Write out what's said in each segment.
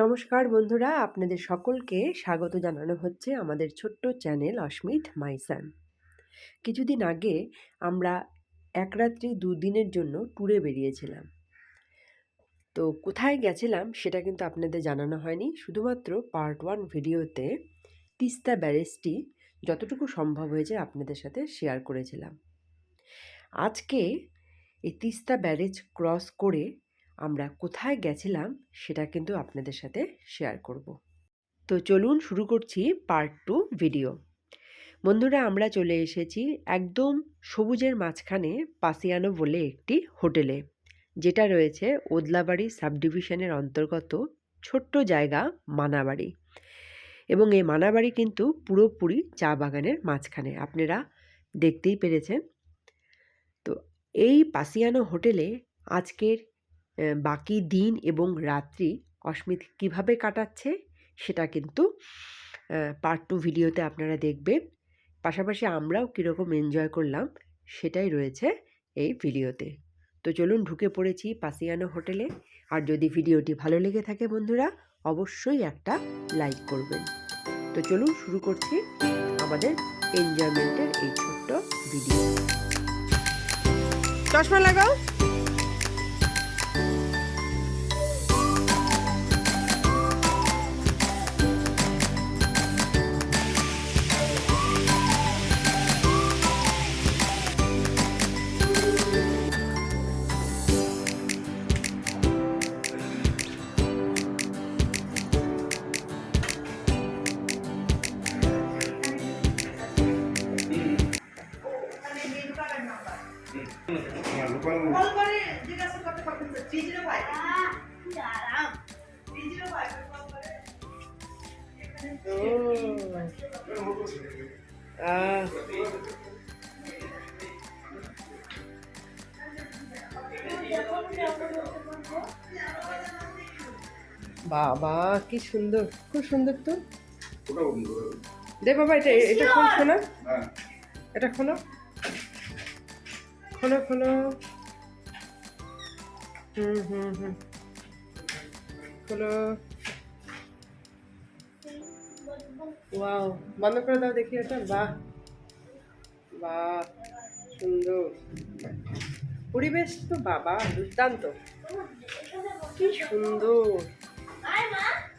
নমস্কার বন্ধুরা, আপনাদের সকলকে স্বাগত জানানো হচ্ছে আমাদের ছোট্ট চ্যানেল অস্মিত মাইসান কিছুদিন আগে আমরা এক রাত্রি দুদিনের জন্য ট্যুরে বেরিয়েছিলাম। তো কোথায় গেছিলাম সেটা কিন্তু আপনাদের জানানো হয়নি, শুধুমাত্র পার্ট ওয়ান ভিডিওতে তিস্তা ব্যারেজটি যতটুকু সম্ভব হয়েছে আপনাদের সাথে শেয়ার করেছিলাম। আজকে এই তিস্তা ব্যারেজ ক্রস করে আমরা কোথায় গেছিলাম সেটা কিন্তু আপনাদের সাথে শেয়ার করব। তো চলুন শুরু করছি পার্ট টু ভিডিও বন্ধুরা, আমরা চলে এসেছি একদম সবুজের মাঝখানে পাসিয়ানো বলে একটি হোটেলে, যেটা রয়েছে ওদলাবাড়ি সাব ডিভিশনের অন্তর্গত ছোট্ট জায়গা মানাবাড়ি। এবং এই মানাবাড়ি কিন্তু পুরোপুরি চা বাগানের মাঝখানে, আপনারা দেখতেই পেরেছেন। তো এই পাসিয়ানো হোটেলে আজকের বাকি দিন এবং রাত্রি অস্মিত কীভাবে কাটাচ্ছে সেটা কিন্তু পার্ট টু ভিডিওতে আপনারা দেখবেন। পাশাপাশি আমরাও কীরকম এনজয় করলাম সেটাই রয়েছে এই ভিডিওতে। তো চলুন ঢুকে পড়েছি পাসিয়ানো হোটেলে। আর যদি ভিডিওটি ভালো লেগে থাকে বন্ধুরা, অবশ্যই একটা লাইক করবেন। তো চলুন শুরু করছি আমাদের এনজয়মেন্টের এই ছোট্ট ভিডিও। চশমা লাগাও। বাবা কি সুন্দর খুব সুন্দর তো। দে বাবা এটা এটা খোল শোনা হ্যাঁ। এটা খোলো। খোলো খোলো। হুম হুম হুম। খোলো। ওয়াও, বন্ধ করে দাও দেখি এটা। বাহ। বাহ, সুন্দর। পরিবেশ তো বাবা, দুর্দান্ত। কি সুন্দর।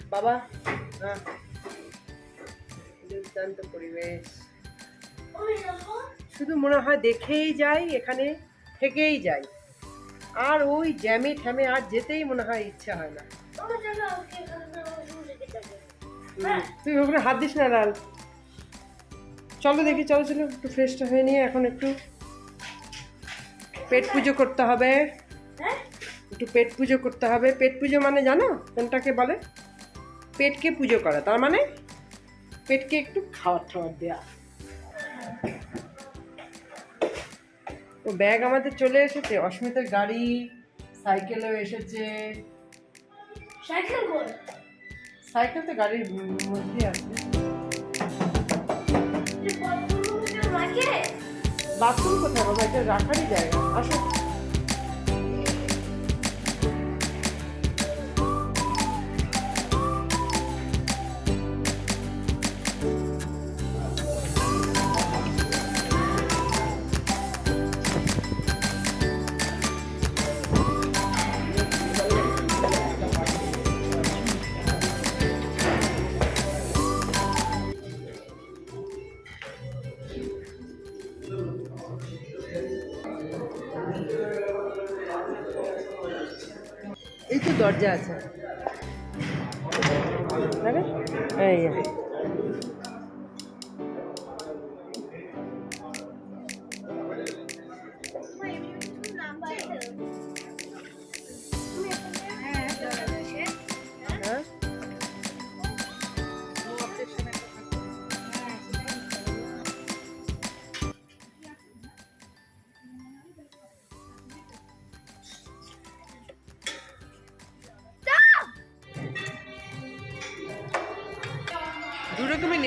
বাবা হ্যাঁ। দুর্দান্ত পরিবেশ। শুধু মনে হয় দেখেই যাই, এখানে থেকেই যাই। আর ওই জ্যামে ঠ্যামে আর যেতেই মনে হয় ইচ্ছা হয় না। তুই ওখানে হাত দিস না লাল। চলো দেখি চলো চলো একটু ফ্রেশটা হয়ে নিয়ে এখন একটু পেট পুজো করতে হবে। একটু পেট পুজো করতে হবে। পেট পুজো মানে জানো? কোনটাকে বলে? পেটকে পুজো করা। তার মানে পেটকে একটু খাওয়ার টাওয়ার দেওয়া ও ব্যাগ আমাদের চলে এসেছে। অস্মিতার গাড়ি সাইকেলও এসেছে। সাইকেল সাইকেল তো গাড়ির মধ্যে আছে। বাথরুম কোথায়? বাবা এটা রাখারই জায়গা। আসো।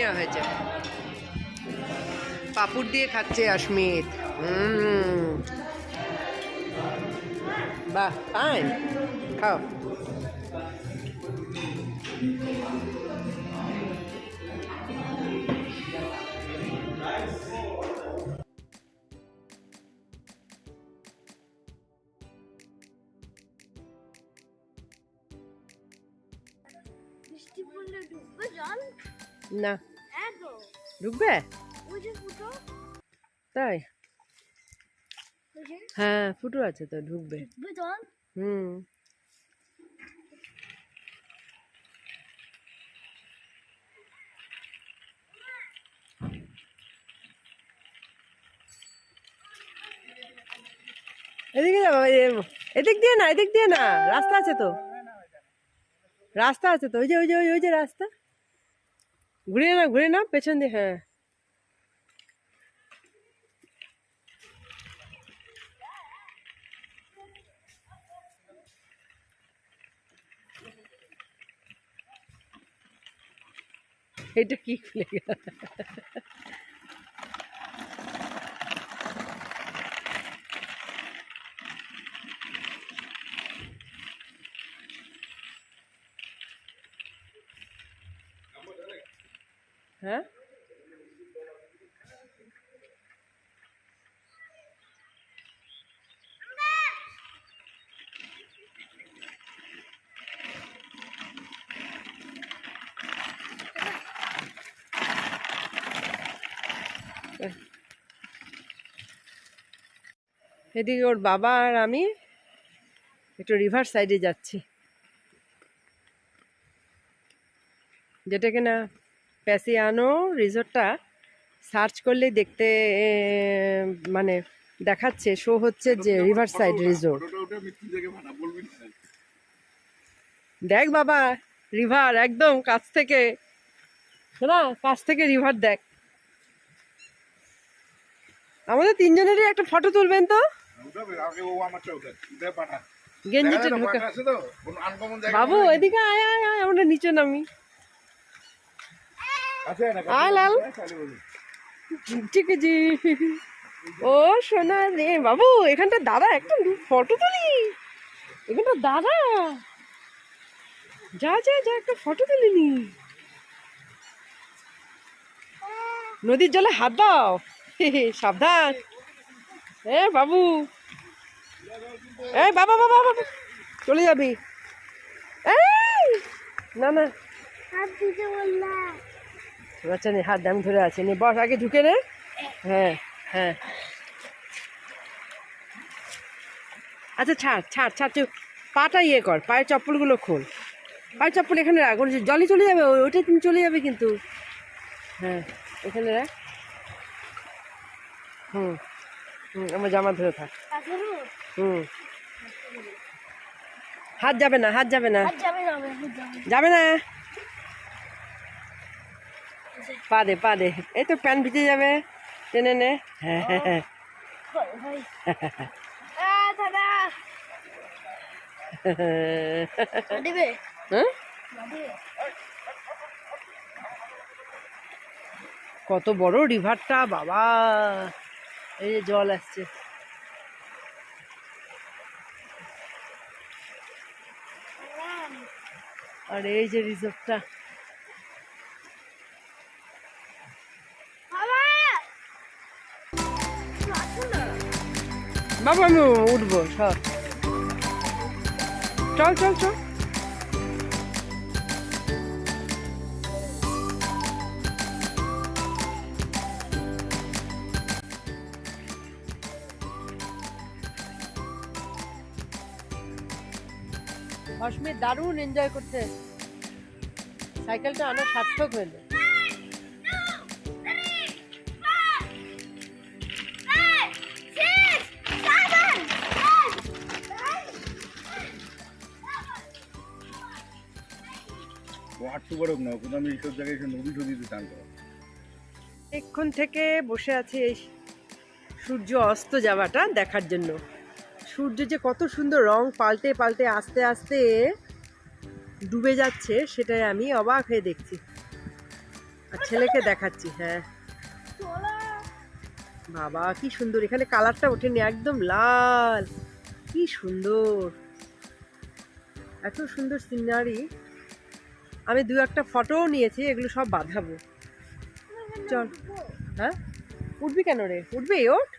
নেওয়া হয়েছে পাপুড় দিয়ে খাচ্ছে অস্মিত বাহ ফাইন খাও। না। ঢুকবে? তাই? হ্যাঁ ফুটো আছে তো ঢুকবে। হুম। এদিকে যাব এদিক দিয়ে না এদিক দিয়ে না রাস্তা আছে তো। রাস্তা আছে তো ওই যে ওই যে ওই ওই যে রাস্তা। ঘুরে না ঘুরে না পেছন দিয়ে হ্যাঁ এটা কি খুলে গেল হ্যাঁ? এদিকে ওর বাবা আর আমি একটু রিভার সাইডে যাচ্ছি। যেটা কিনা প্যাসিয়ানো রিসোর্টটা সার্চ করলেই দেখতে মানে দেখাচ্ছে শো হচ্ছে যে রিভার সাইড রিসোর্ট দেখ বাবা রিভার একদম কাছ থেকে। না কাছ থেকে রিভার দেখ। আমাদের তিনজনেরই একটা ফটো তুলবেন তো? গেঞ্জিটা ঢুকে। বাবু এদিকে আয় আয় আয় আমরা নিচে নামি। আয় লাল। ঠিক আছে ও সোনা রে বাবু, এখানটা দাদা একটা ফটো তুলি। এখানটা দাদা। যা যা যা, একটা ফটো তুলে নি নদীর জলে হাত দাও। সাবধান। এ বাবু। এই বাবা বাবা বাবা চলে যাবি। এই! না না। আচ্ছা নে হাত দাম ধরে আছে নে বস আগে ঢুকে নে। হ্যাঁ হ্যাঁ। আচ্ছা ছাড় ছাড় ছাড় তুই পাটা ইয়ে কর পায়ের চপ্পলগুলো খোল। পায়ের চপ্পল এখানে রাখ জলে চলে যাবে ওই- ওইটা তুমি চলে যাবে কিন্তু। হ্যাঁ এখানে রাখ। হুম হুম আমার জামা ধরে থাক। হুম। হাত যাবে না হাত যাবে না। যাবে না। পা দে পা দে এই তো প্যান্ট ভিজে যাবে। টেনে নে। হ্যাঁ হ্যাঁ? কত বড় রিভারটা, বাবা। এই যে জল আসছে। আর এই যে রিসোর্টটা। বাবা, আমি উঠবো সব চল চল চল। অস্মিত দারুণ এনজয় করছে সাইকেলটা আনা সার্থক হইল এক্ষণ থেকে বসে আছি এই সূর্য অস্ত যাওয়াটা দেখার জন্য। সূর্য যে কত সুন্দর রং পাল্টে পাল্টে আস্তে আস্তে ডুবে যাচ্ছে, সেটাই আমি অবাক হয়ে দেখছি। আর ছেলেকে দেখাচ্ছি হ্যাঁ। বাবা, কি সুন্দর, এখানে কালারটা ওঠেনি, একদম লাল। কি সুন্দর। এত সুন্দর সিনারি। আমি দু একটা ফটোও নিয়েছি এগুলো সব বাঁধাবো। চল। হ্যাঁ? উঠবি কেন রে? উঠবি ওঠ।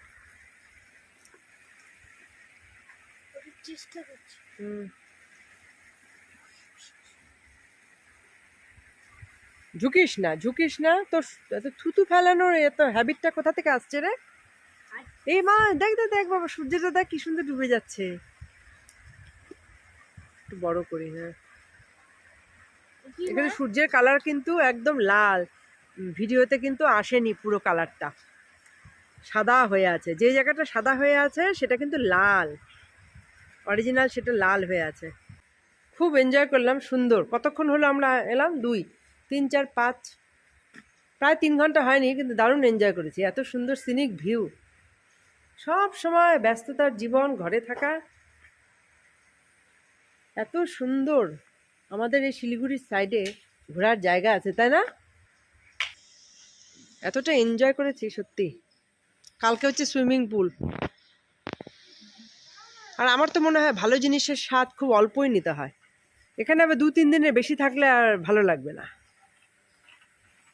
চেষ্টা করছি। হুম। ঝুঁকিস না ঝুঁকিস না তোর এত থুতু ফেলানোর এত হ্যাবিটটা কোথা থেকে আসছে রে? এই মা দেখ দেখ দেখ বাবা সূর্যটা দেখ কি সুন্দর ডুবে যাচ্ছে। একটু বড় করি হ্যাঁ। এখানে সূর্যের কালার কিন্তু একদম লাল। ভিডিওতে কিন্তু আসেনি পুরো কালারটা। সাদা হয়ে আছে। যে জায়গাটা সাদা হয়ে আছে সেটা কিন্তু লাল। অরিজিনাল সেটা লাল হয়ে আছে। খুব এনজয় করলাম সুন্দর। কতক্ষণ হলো আমরা এলাম? দুই তিন চার পাঁচ। প্রায় তিন ঘণ্টা হয়নি কিন্তু দারুণ এনজয় করেছি। এত সুন্দর সিনিক ভিউ সব সময় ব্যস্ততার জীবন ঘরে থাকা। এত সুন্দর। আমাদের এই শিলিগুড়ির সাইডে ঘোরার জায়গা আছে, তাই না? এতটা এনজয় করেছি, সত্যি। কালকে হচ্ছে সুইমিং পুল আর আমার তো মনে হয় ভালো জিনিসের স্বাদ খুব অল্পই নিতে হয়। এখানে আবার দু তিন দিনের বেশি থাকলে আর ভালো লাগবে না।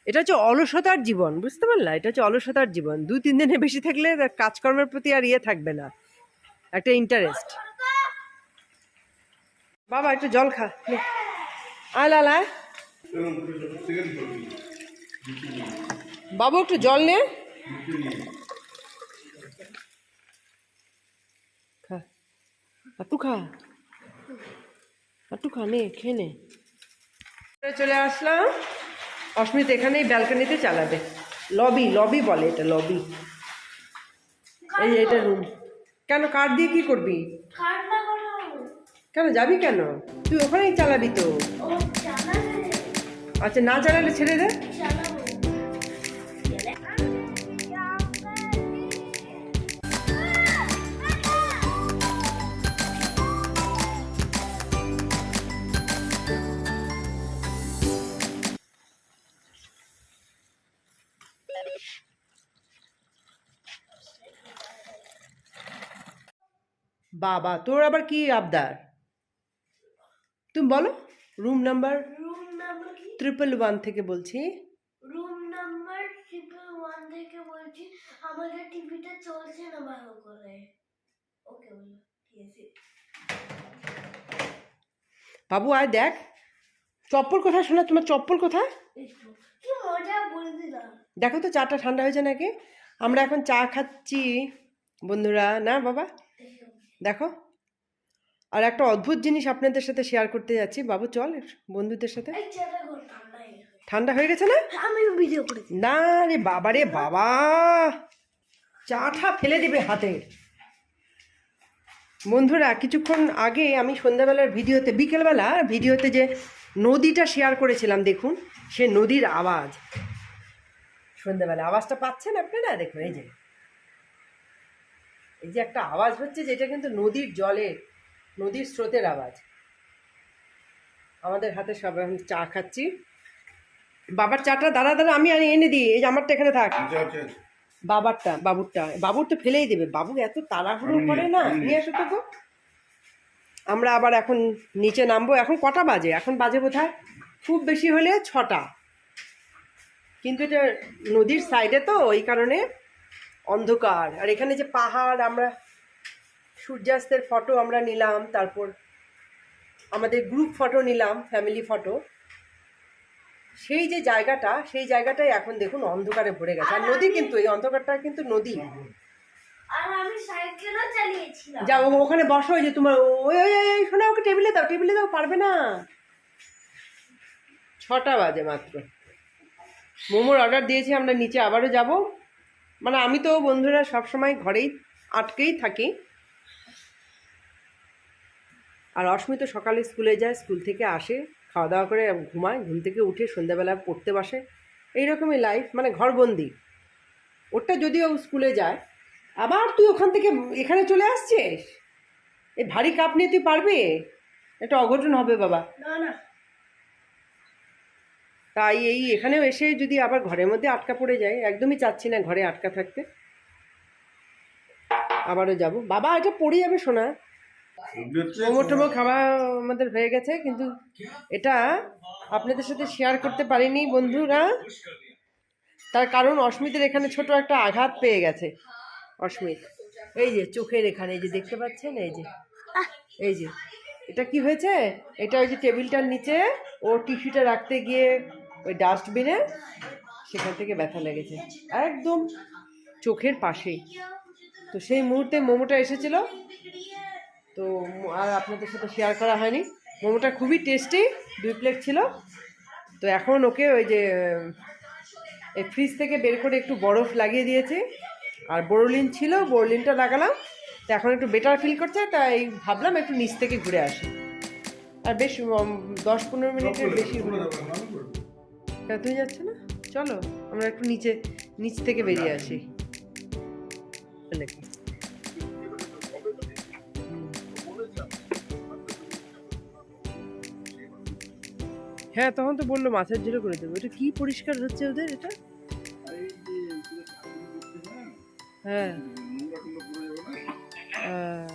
এটা হচ্ছে অলসতার জীবন, বুঝতে পারলা? এটা হচ্ছে অলসতার জীবন। দু তিন দিনের বেশি থাকলে কাজকর্মের প্রতি আর ইয়ে থাকবে না। একটা ইন্টারেস্ট বাবা, একটু জল খা। আয় বাবু, একটু জল নে। খা। খা। খা, নে, খেয়ে নে। চলে আসলাম। অস্মিত এখানেই ব্যালকনিতে চালাবে। লবি লবি বলে এটা, লবি। এই এটা রুম কেন কার দিয়ে কি করবি? কেন, যাবি কেন? তুই ওখানেই চালাবি তো। আচ্ছা না চালালে ছেড়ে দে। বাবা, তোর আবার কি আবদার? তুমি বলো room number room number triple one থেকে বলছি। রুম নাম্বার ট্রিপল ওয়ান থেকে বলছি আমাদের টিভিটা চলছে না ভালো করে। ওকে বলো ঠিক আছে? বাবু আয় দেখ। চপ্পল কোথায় শোনা তোমার চপ্পল কোথায়? দেখো তো চাটা ঠান্ডা হয়েছে নাকি? আমরা এখন চা খাচ্ছি। বন্ধুরা না বাবা? দেখো। আর একটা অদ্ভুত জিনিস আপনাদের সাথে শেয়ার করতে যাচ্ছি। বাবু চল বন্ধুদের সাথে। ঠান্ডা হয়ে গেছে। না? আমি ভিডিও করেছি। না রে বাবা রে বাবা। চাটা ফেলে দেবে হাতে। বন্ধুরা কিছুক্ষণ আগে আমি সন্ধ্যাবেলার ভিডিওতে বিকেলবেলা ভিডিওতে যে নদীটা শেয়ার করেছিলাম দেখুন সে নদীর আওয়াজ। সন্ধ্যাবেলা আওয়াজটা পাচ্ছেন আপনারা? দেখুন এই যে। এই যে একটা আওয়াজ হচ্ছে যেটা কিন্তু নদীর জলের নদীর স্রোতের আওয়াজ। আমাদের হাতে সব এখন চা খাচ্ছি। বাবার চাটা দাঁড়া দাঁড়া আমি এনে দিই এই যে আমারটা এখানে থাক। বাবারটা বাবুরটা বাবুর তো ফেলেই দেবে। বাবু এত তাড়াহুড়ো করে না নিয়ে- নিয়ে আসো তো আমরা আবার এখন নিচে নামবো। এখন কটা বাজে? এখন বাজে বোধহয় খুব বেশি হলে ছটা। কিন্তু এটা নদীর সাইডে তো ওই কারণে অন্ধকার। আর এখানে যে পাহাড় আমরা সূর্যাস্তের ফটো আমরা নিলাম তারপর আমাদের গ্রুপ ফটো নিলাম ফ্যামিলি ফটো সেই যে জায়গাটা সেই জায়গাটাই এখন দেখুন অন্ধকারে ভরে গেছে। আর নদী কিন্তু এই অন্ধকারটা কিন্তু নদী। আর আমি সাইকেলও চালিয়েছিলাম। যা ও- ওখানে বসো ওই যে তোমার ওই ওই ওই, শোনা ওকে টেবিলে দাও টেবিলে দাও পারবে না। ছটা বাজে মাত্র। মোমোর অর্ডার দিয়েছি আমরা নিচে আবারও যাব। মানে আমি তো বন্ধুরা সবসময় ঘরেই আটকেই থাকি। আর অস্মিত সকালে স্কুলে যায় স্কুল থেকে আসে খাওয়া দাওয়া করে ঘুমায় ঘুম থেকে উঠে সন্ধ্যাবেলা পড়তে বসে। এইরকমই লাইফ মানে ঘরবন্দি। ওরটা যদিও স্কুলে যায় আবার তুই ওখান থেকে এখানে চলে আসছিস? এই ভারী কাপ নিয়ে তুই পারবি? একটা অঘটন হবে বাবা। না না। তাই এই এখানেও এসে যদি আবার ঘরের মধ্যে আটকা পড়ে যায় একদমই চাচ্ছি না ঘরে আটকা থাকতে। আবারও যাব। বাবা এটা পড়ে যাবে শোনা মোমো টোমো খাওয়া আমাদের হয়ে গেছে কিন্তু এটা আপনাদের সাথে শেয়ার করতে পারিনি বন্ধুরা। তার কারণ অস্মিতের এখানে ছোট একটা আঘাত পেয়ে গেছে। অস্মিত এই যে চোখের এখানে এই যে দেখতে পাচ্ছেন এই যে এই যে এটা কি হয়েছে? এটা ওই যে টেবিলটার নিচে ও টিস্যুটা রাখতে গিয়ে ওই ডাস্টবিনে সেখান থেকে ব্যথা লেগেছে। একদম চোখের পাশেই। তো সেই মুহূর্তে মোমোটা এসেছিল। তো আর আপনাদের সাথে শেয়ার করা হয়নি। মোমোটা খুবই টেস্টি দুই প্লেট ছিল। তো এখন ওকে ওই যে, এই ফ্রিজ থেকে বের করে একটু বরফ লাগিয়ে দিয়েছি। আর বোরোলিন ছিল, বোরোলিনটা লাগালাম। তো এখন একটু বেটার ফিল করছে, তাই ভাবলাম একটু নিচ থেকে ঘুরে আসি। আর বেশ দশ পনেরো মিনিটের বেশি কেন, তুমি যাচ্ছ না? চলো, আমরা একটু নিচে, নিচ থেকে বেরিয়ে আসি। তাহলে হ্যাঁ তখন তো বলল মাছের ঝোলে করে দেবো। এটা কি পরিষ্কার হচ্ছে ওদের এটা? হ্যাঁ। হ্যাঁ।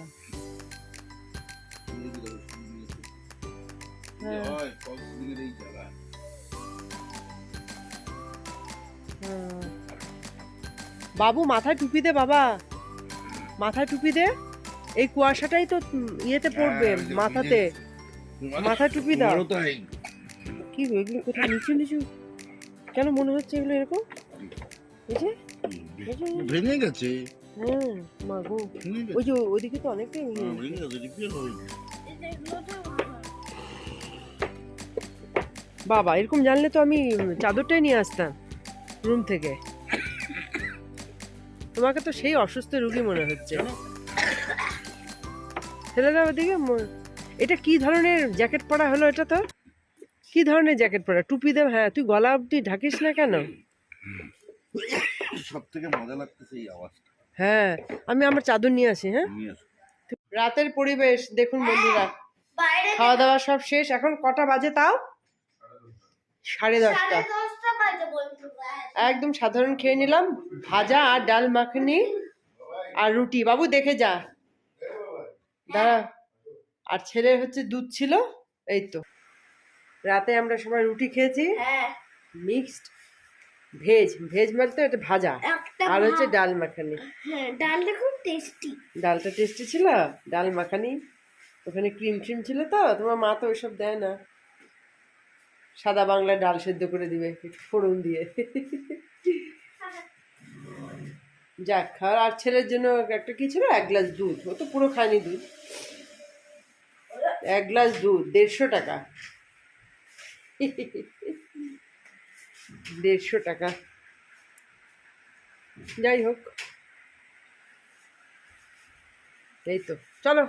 বাবু মাথায় টুপি দে বাবা। মাথায় টুপি দে। এই কুয়াশাটাই তো ইয়েতে পড়বে হ্যাঁ, মাথাতে। মাথায় টুপি দাও। কি এগুলো কোথায়? নিচু নিচু। কেন মনে হচ্ছে এগুলো এরকম? যে ভেঙে গেছে। হ্যাঁ মা গো। ওই যে ওদিকে তো অনেকটাই। হ্যাঁ, ভেঙে হবে বাবা এরকম জানলে তো আমি চাদরটাই নিয়ে আসতাম রুম থেকে। তোমাকে তো সেই অসুস্থ রুগী মনে হচ্ছে। ছেলেরা ওদিকে এটা কি ধরনের জ্যাকেট পরা হলো এটা তো কি ধরনের জ্যাকেট পরা? টুপি দেব হ্যাঁ তুই গলা অবধি ঢাকিস না কেন? সব থেকে মজা লাগতেছে এই আওয়াজটা। হ্যাঁ আমি আমার চাদর নিয়ে আসি হ্যাঁ? নিয়ে আসো। রাতের পরিবেশ দেখুন বন্ধুরা। বাইরে খাওয়া দাওয়া সব শেষ এখন কটা বাজে তাও? সাড়ে দশটা। সাড়ে দশটা বাজে বলতে একদম সাধারণ খেয়ে নিলাম ভাজা আর ডাল মাখনি আর রুটি। বাবু দেখে যা। দাঁড়া। আর ছেলের হচ্ছে দুধ ছিল এই তো। রাতে আমরা সবাই রুটি খেয়েছি। হ্যাঁ। Mixed veg. ভেজ বলতে এটা ভাজা। আর হচ্ছে ডাল মাখানি। হ্যাঁ ডালটা খুব টেস্টি ডালটা টেস্টি ছিল ডাল মাখানি। ওখানে ক্রিম ট্রিম ছিল তো তোমার মা তো ওইসব দেয় না। সাদা বাংলা ডাল সেদ্ধ করে দিবে একটু ফোড়ন দিয়ে। যাক খাওয়ার আর ছেলের জন্য একটা কি ছিল? এক গ্লাস দুধ। ও তো পুরো খায়নি দুধ। এক গ্লাস দুধ দেড়শো টাকা। দেড়শো টাকা। যাই হোক। এই তো। চলো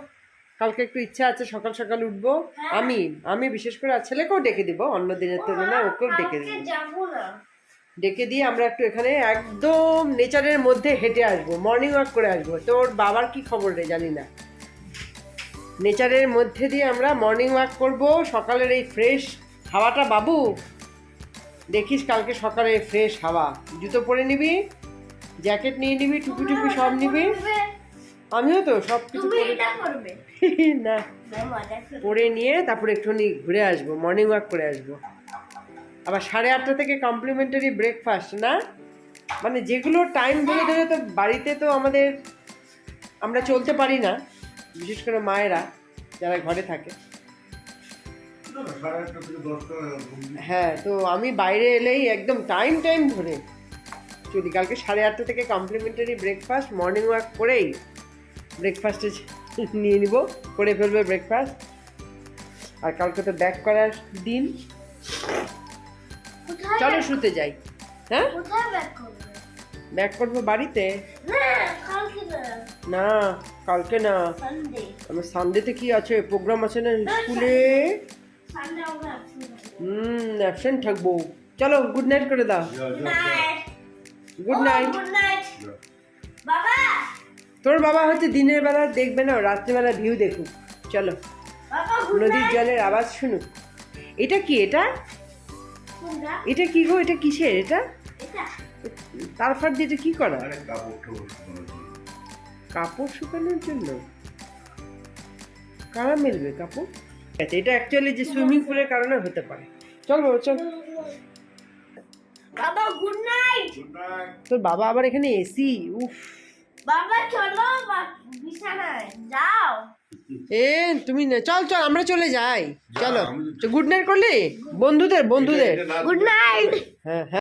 কালকে একটু ইচ্ছা আছে সকাল সকাল উঠবো। আমি আমি বিশেষ করে আর ছেলেকেও ডেকে দিব অন্য দিনের তুলনায় ওকেও ডেকে দিব। ডেকে দিয়ে আমরা একটু এখানে একদম নেচারের মধ্যে হেঁটে আসব মর্নিং ওয়াক করে আসব। তোর বাবার কি খবর রে জানি না। নেচারের মধ্যে দিয়ে আমরা মর্নিং ওয়াক করব সকালের এই ফ্রেশ হাওয়াটা বাবু। দেখিস কালকে সকালে ফ্রেশ হাওয়া। জুতো পরে নিবি জ্যাকেট নিয়ে নিবি টুপি টুপি সব নিবি। আমিও তো সব কিছু না। পরে নিয়ে তারপরে একটুখানি ঘুরে আসব মর্নিং ওয়াক করে আসব। আবার সাড়ে আটটা থেকে কমপ্লিমেন্টারি ব্রেকফাস্ট না? মানে যেগুলো টাইম ধরে ধরে তো বাড়িতে তো আমাদের আমরা চলতে পারি না। বিশেষ করে মায়েরা যারা ঘরে থাকে। হ্যাঁ তো আমি বাইরে এলেই একদম টাইম টাইম ধরে। চলি কালকে সাড়ে আটটা থেকে কমপ্লিমেন্টারি ব্রেকফাস্ট মর্নিং ওয়াক করেই ব্রেকফাস্টে নিয়ে নিব করে ফেলবে ব্রেকফাস্ট আর কালকে তো ব্যাক করার দিন। চলো শুতে যাই। হ্যাঁ? ব্যাক করব? বাড়িতে? না কালকে না। না কালকে না। সানডে আমার সানডেতে কি আছে? প্রোগ্রাম আছে না স্কুলে? হুম অ্যাবসেন্ট থাকব। চলো গুড নাইট করে দাও। গুড Oh, নাইট বাবা! তোর বাবা হচ্ছে দিনের বেলা দেখবে না রাত্রিবেলা ভিউ দেখুক। চলো নদীর জলের আওয়াজ শুনুক। এটা কি এটা? এটা কি গো এটা কিসের? এটা? এটা। তারপর দিয়ে এটা কি করা? কাপড় শুকানোর জন্য। কাপড় শুকানোর জন্য? কারা মিলবে কাপু আচ্ছা এটা অ্যাকচুয়ালি যে সুইমিং পুলের কারণে হতে পারে। চল বাবা চল। বাবা গুড নাইট তোর বাবা আবার এখানে এসি উফ। বাবা চলো বিছানায়। যাও। এ তুমি না চল চল আমরা চলে যাই। চলো। গুড নাইট করলি? বন্ধুদের বন্ধুদের। গুড নাইট হ্যাঁ হ্যাঁ।